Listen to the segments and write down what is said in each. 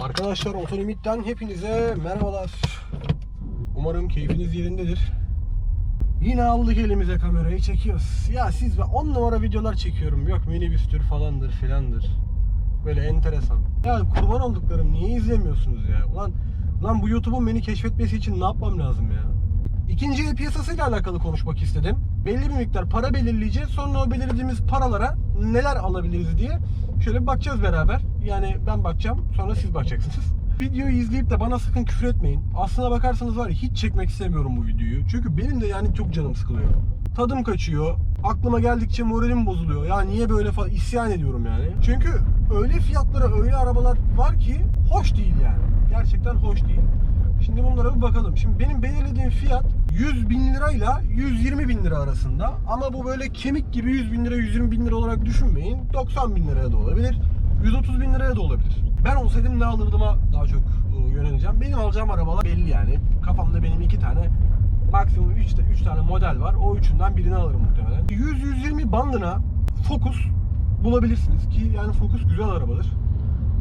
Arkadaşlar Otonomit'ten hepinize merhabalar. Umarım keyfiniz yerindedir. Yine aldık elimize kamerayı çekiyoruz. Ya siz ve 10 numara videolar çekiyorum. Yok minibüstür falandır filandır. Böyle enteresan. Ya kurban olduklarım niye izlemiyorsunuz ya? Ulan, lan bu YouTube'un beni keşfetmesi için ne yapmam lazım ya? İkinci el piyasasıyla alakalı konuşmak istedim. Belli bir miktar para belirleyeceğiz. Sonra o belirlediğimiz paralara neler alabiliriz diye şöyle bakacağız beraber. Yani ben bakacağım, sonra siz bakacaksınız. Videoyu izleyip de bana sakın küfür etmeyin. Aslına bakarsanız var ya hiç çekmek istemiyorum bu videoyu. Çünkü benim de yani çok canım sıkılıyor. Tadım kaçıyor. Aklıma geldikçe moralim bozuluyor. Ya niye böyle falan isyan ediyorum yani. Çünkü öyle fiyatlara öyle arabalar var ki hoş değil yani. Gerçekten hoş değil. Şimdi bunlara bir bakalım. Şimdi benim belirlediğim fiyat 100 bin lirayla 120 bin lira arasında. Ama bu böyle kemik gibi 100 bin lira 120 bin lira olarak düşünmeyin. 90 bin liraya da olabilir. 130 bin liraya da olabilir. Ben olsaydım ne alırdım'a daha çok e, yöneleceğim. Benim alacağım arabalar belli yani. Kafamda benim iki tane maksimum 3 üç tane model var. O üçünden birini alırım muhtemelen. 100-120 bandına Focus bulabilirsiniz ki yani Focus güzel arabadır.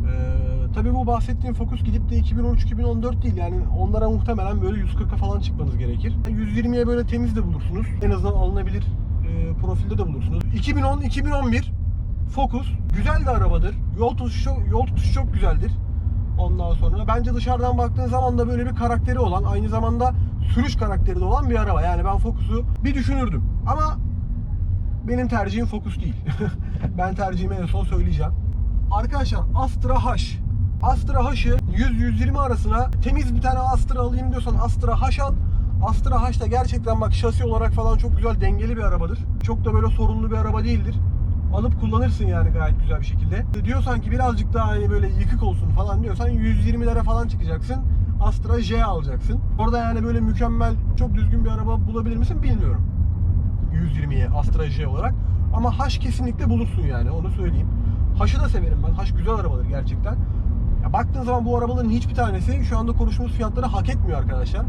Ee, tabii bu bahsettiğim Focus gidip de 2013-2014 değil yani onlara muhtemelen böyle 140'a falan çıkmanız gerekir. 120'ye böyle temiz de bulursunuz. En azından alınabilir e, profilde de bulursunuz. 2010-2011 Focus güzel de arabadır. Yol tutuşu, yol tutuşu çok güzeldir. Ondan sonra bence dışarıdan baktığın zaman da böyle bir karakteri olan, aynı zamanda sürüş karakteri de olan bir araba. Yani ben Focus'u bir düşünürdüm. Ama benim tercihim Focus değil. ben tercihimi en son söyleyeceğim. Arkadaşlar Astra H. Astra H'ı 100-120 arasına temiz bir tane Astra alayım diyorsan Astra H al. Astra H da gerçekten bak şasi olarak falan çok güzel dengeli bir arabadır. Çok da böyle sorunlu bir araba değildir. Alıp kullanırsın yani gayet güzel bir şekilde. Diyorsan ki birazcık daha hani böyle yıkık olsun falan diyorsan 120'lere falan çıkacaksın. Astra J alacaksın. Orada yani böyle mükemmel, çok düzgün bir araba bulabilir misin bilmiyorum. 120'ye Astra J olarak. Ama H kesinlikle bulursun yani onu söyleyeyim. H'ı da severim ben. H güzel arabadır gerçekten. Ya baktığın zaman bu arabaların hiçbir tanesi şu anda konuştuğumuz fiyatları hak etmiyor arkadaşlar.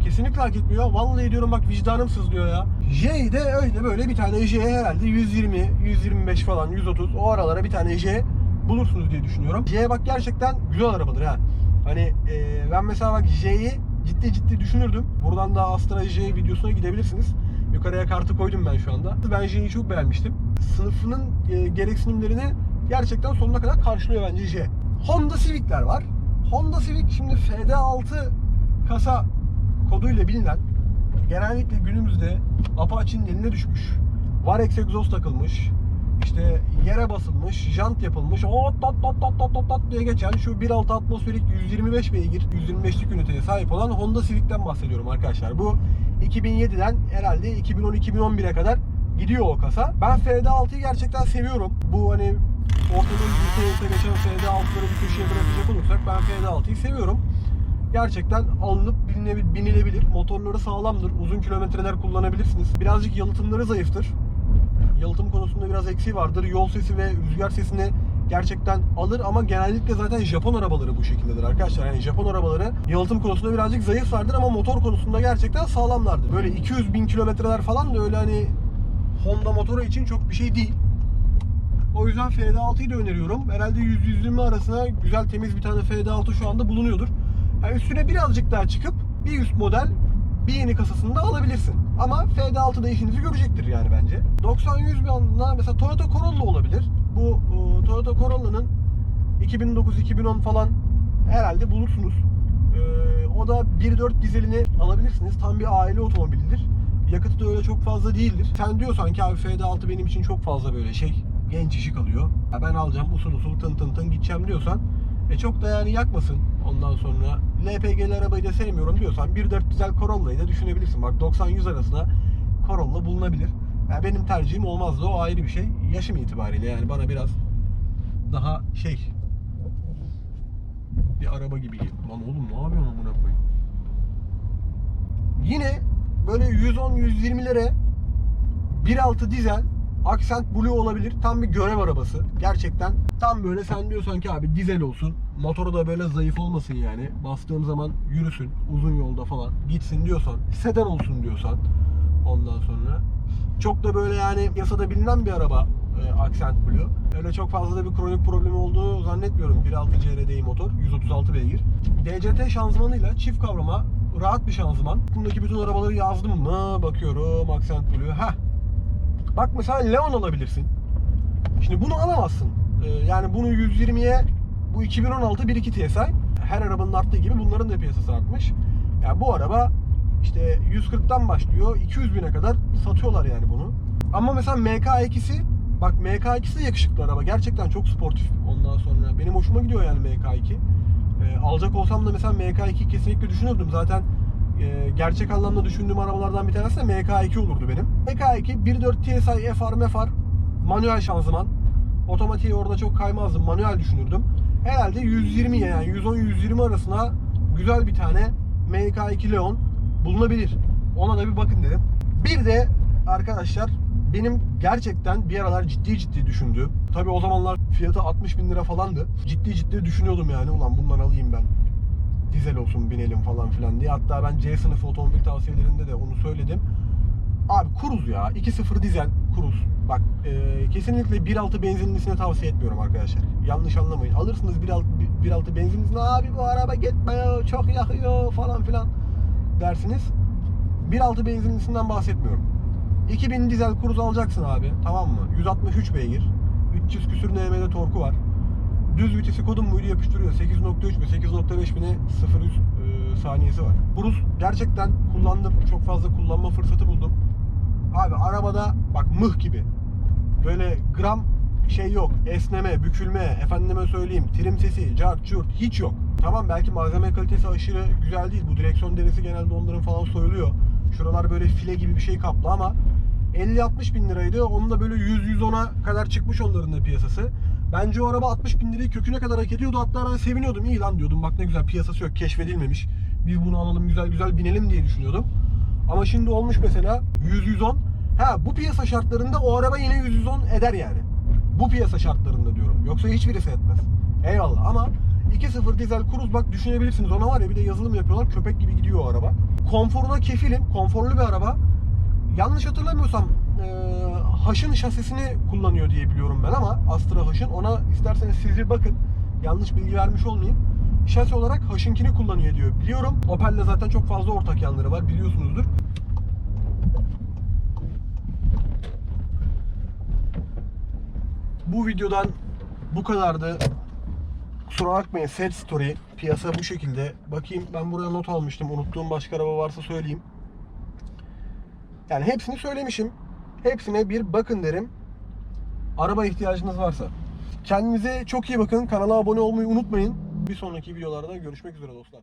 Kesinlikle hak etmiyor. Vallahi diyorum bak vicdanım sızlıyor ya. J de öyle böyle bir tane J herhalde 120, 125 falan, 130 o aralara bir tane J bulursunuz diye düşünüyorum. J bak gerçekten güzel arabadır ha. Hani e, ben mesela bak J'yi ciddi ciddi düşünürdüm. Buradan da Astra J videosuna gidebilirsiniz. Yukarıya kartı koydum ben şu anda. Ben J'yi çok beğenmiştim. Sınıfının e, gereksinimlerini gerçekten sonuna kadar karşılıyor bence J. Honda Civic'ler var. Honda Civic şimdi FD6 kasa koduyla bilinen genellikle günümüzde Apache'nin eline düşmüş. Varex egzoz takılmış. işte yere basılmış, jant yapılmış, o tat tat tat tat tat tat diye geçen şu 1.6 atmosferik 125 beygir, 125'lik üniteye sahip olan Honda Civic'ten bahsediyorum arkadaşlar. Bu 2007'den herhalde 2010-2011'e kadar gidiyor o kasa. Ben FD6'yı gerçekten seviyorum. Bu hani ortadan ülke geçen FD6'ları bir köşeye bırakacak olursak ben FD6'yı seviyorum. Gerçekten alınıp binilebilir. Motorları sağlamdır. Uzun kilometreler kullanabilirsiniz. Birazcık yalıtımları zayıftır. Yalıtım konusunda biraz eksiği vardır. Yol sesi ve rüzgar sesini gerçekten alır ama genellikle zaten Japon arabaları bu şekildedir arkadaşlar. Yani Japon arabaları yalıtım konusunda birazcık zayıflardır ama motor konusunda gerçekten sağlamlardır. Böyle 200 bin kilometreler falan da öyle hani Honda motoru için çok bir şey değil. O yüzden FD6'yı da öneriyorum. Herhalde 100-120 arasına güzel temiz bir tane FD6 şu anda bulunuyordur. Yani üstüne birazcık daha çıkıp bir üst model bir yeni kasasını da alabilirsin. Ama FD6 da işinizi görecektir yani bence. 90-100 bandına mesela Toyota Corolla olabilir. Bu e, Toyota Corolla'nın 2009-2010 falan herhalde bulursunuz. E, o da 1.4 dizelini alabilirsiniz. Tam bir aile otomobilidir. Yakıtı da öyle çok fazla değildir. Sen diyorsan ki abi FD6 benim için çok fazla böyle şey genç işi kalıyor. Ya ben alacağım usul usul tın tın tın gideceğim diyorsan e çok da yani yakmasın ondan sonra. LPG'li arabayı da sevmiyorum diyorsan 1.4 dizel Corolla'yı da düşünebilirsin. Bak 90-100 arasında Corolla bulunabilir. Yani benim tercihim olmazdı o ayrı bir şey. Yaşım itibariyle yani bana biraz daha şey bir araba gibi geliyor. Lan oğlum ne yapıyorsun amına koyayım? Yine böyle 110-120'lere 1.6 dizel Accent Blue olabilir. Tam bir görev arabası. Gerçekten tam böyle sen diyorsan ki abi dizel olsun. Motoru da böyle zayıf olmasın yani. Bastığım zaman yürüsün. Uzun yolda falan gitsin diyorsan. Sedan olsun diyorsan. Ondan sonra. Çok da böyle yani yasada bilinen bir araba e, Accent Blue. Öyle çok fazla da bir kronik problemi olduğunu zannetmiyorum. 1.6 CRDI motor, 136 beygir. DCT şanzımanıyla çift kavrama, rahat bir şanzıman. Bundaki bütün arabaları yazdım mı? Bakıyorum Accent Blue. Heh. Bak mesela Leon alabilirsin. Şimdi bunu alamazsın. Ee, yani bunu 120'ye bu 2016 1.2 TSI. Her arabanın arttığı gibi bunların da piyasası artmış. Yani bu araba işte 140'tan başlıyor 200 bine kadar satıyorlar yani bunu. Ama mesela MK2'si bak MK2'si de yakışıklı araba. Gerçekten çok sportif ondan sonra. Benim hoşuma gidiyor yani MK2. Ee, alacak olsam da mesela MK2 kesinlikle düşünürdüm. Zaten e, gerçek anlamda düşündüğüm arabalardan bir tanesi de MK2 olurdu benim. MK2 1.4 TSI FR MFR manuel şanzıman. Otomatiği orada çok kaymazdım. Manuel düşünürdüm. Herhalde 120'ye yani 110-120 arasına güzel bir tane MK2 Leon bulunabilir. Ona da bir bakın dedim. Bir de arkadaşlar benim gerçekten bir aralar ciddi ciddi düşündüğüm, tabi o zamanlar fiyatı 60 bin lira falandı. Ciddi ciddi düşünüyordum yani ulan bundan alayım ben. Dizel olsun binelim falan filan diye. Hatta ben C sınıfı otomobil tavsiyelerinde de onu söyledim. Abi Kuruz ya. 2.0 dizel Kuruz. Bak e, kesinlikle 1.6 benzinlisine tavsiye etmiyorum arkadaşlar. Yanlış anlamayın. Alırsınız 1.6 1.6 benzinlisine abi bu araba gitmiyor, çok yakıyor falan filan dersiniz. 1.6 benzinlisinden bahsetmiyorum. 2000 dizel Kuruz alacaksın abi. Tamam mı? 163 beygir. 300 küsür Nm'de torku var. Düz vitesi kodum muydu yapıştırıyor. 8.3 ve 8.5 bine 0 100 e, saniyesi var. Kuruz gerçekten kullandım. Çok fazla kullanma fırsatı buldum. Abi arabada bak mıh gibi. Böyle gram şey yok. Esneme, bükülme, efendime söyleyeyim, trim sesi, cart curt hiç yok. Tamam belki malzeme kalitesi aşırı güzel değil. Bu direksiyon derisi genelde onların falan soyuluyor. Şuralar böyle file gibi bir şey kaplı ama 50-60 bin liraydı. Onun da böyle 100-110'a kadar çıkmış onların da piyasası. Bence o araba 60 bin lirayı köküne kadar hak ediyordu. Hatta ben seviniyordum. İyi lan diyordum. Bak ne güzel piyasası yok. Keşfedilmemiş. Biz bunu alalım güzel güzel binelim diye düşünüyordum. Ama şimdi olmuş mesela 100-110. Ha bu piyasa şartlarında o araba yine 100-110 eder yani. Bu piyasa şartlarında diyorum. Yoksa hiçbirisi etmez. Eyvallah ama 2.0 dizel Cruze bak düşünebilirsiniz. Ona var ya bir de yazılım yapıyorlar. Köpek gibi gidiyor o araba. Konforuna kefilim. Konforlu bir araba. Yanlış hatırlamıyorsam e, Haş'ın şasisini kullanıyor diye biliyorum ben ama Astra Haş'ın. Ona isterseniz siz bir bakın. Yanlış bilgi vermiş olmayayım. Şasi olarak Haş'ınkini kullanıyor diyor. Biliyorum. Opel'le zaten çok fazla ortak yanları var. Biliyorsunuzdur. Bu videodan bu kadardı. Kusura bakmayın set story piyasa bu şekilde. Bakayım ben buraya not almıştım. Unuttuğum başka araba varsa söyleyeyim. Yani hepsini söylemişim. Hepsine bir bakın derim. Araba ihtiyacınız varsa. Kendinize çok iyi bakın. Kanala abone olmayı unutmayın. Bir sonraki videolarda görüşmek üzere dostlar.